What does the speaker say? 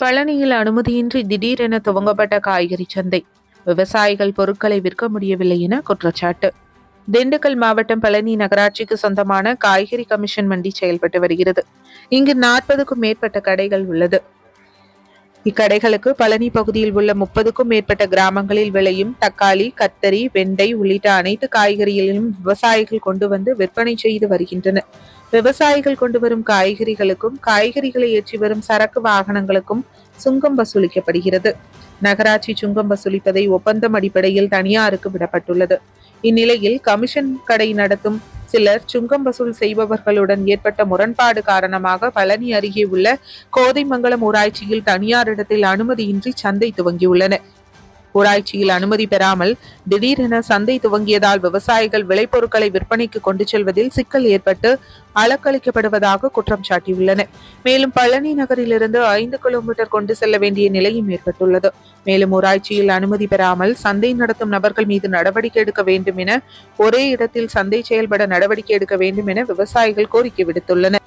பழனியில் அனுமதியின்றி திடீரென துவங்கப்பட்ட காய்கறி சந்தை. விவசாயிகள் பொருட்களை விற்க முடியவில்லை என குற்றச்சாட்டு. திண்டுக்கல் மாவட்டம் பழனி நகராட்சிக்கு சொந்தமான காய்கறி கமிஷன் மண்டி செயல்பட்டு வருகிறது. இங்கு நாற்பதுக்கும் மேற்பட்ட கடைகள் உள்ளது. இக்கடைகளுக்கு பழனி பகுதியில் உள்ள முப்பதுக்கும் மேற்பட்ட கிராமங்களில் விளையும் தக்காளி கத்தரி வெண்டை உள்ளிட்ட அனைத்து காய்கறிகளையும் விவசாயிகள் கொண்டு வந்து விற்பனை செய்து வருகின்றனர். விவசாயிகள் கொண்டு வரும் காய்கறிகளுக்கும் காய்கறிகளை ஏற்றி வரும் சரக்கு வாகனங்களுக்கும் சுங்கம் வசூலிக்கப்படுகிறது. நகராட்சி சுங்கம் வசூலிப்பதை ஒப்பந்தம் அடிப்படையில் தனியாருக்கு விடப்பட்டுள்ளது. இந்நிலையில் கமிஷன் கடை நடத்தும் சிலர் சுங்கம் வசூல் செய்பவர்களுடன் ஏற்பட்ட முரண்பாடு காரணமாக பழனி அருகே உள்ள கோதைமங்கலம் ஊராட்சியில் தனியாரிடத்தில் அனுமதியின்றி சந்தை துவங்கியுள்ளன ஊராட்சியில் அனுமதி பெறாமல் திடீரென சந்தை துவங்கியதால் விவசாயிகள் விளைபொருட்களை விற்பனைக்கு கொண்டு செல்வதில் சிக்கல் ஏற்பட்டு அலக்களிக்கப்படுவதாக குற்றம் சாட்டியுள்ளனர் மேலும் பழனி நகரிலிருந்து ஐந்து கிலோமீட்டர் கொண்டு செல்ல வேண்டிய நிலையும் ஏற்பட்டுள்ளது. மேலும் ஊராட்சியில் அனுமதி பெறாமல் சந்தை நடத்தும் நபர்கள் மீது நடவடிக்கை எடுக்க வேண்டும் என ஒரே இடத்தில் சந்தை செயல்பட நடவடிக்கை எடுக்க வேண்டும் என விவசாயிகள் கோரிக்கை விடுத்துள்ளனர்.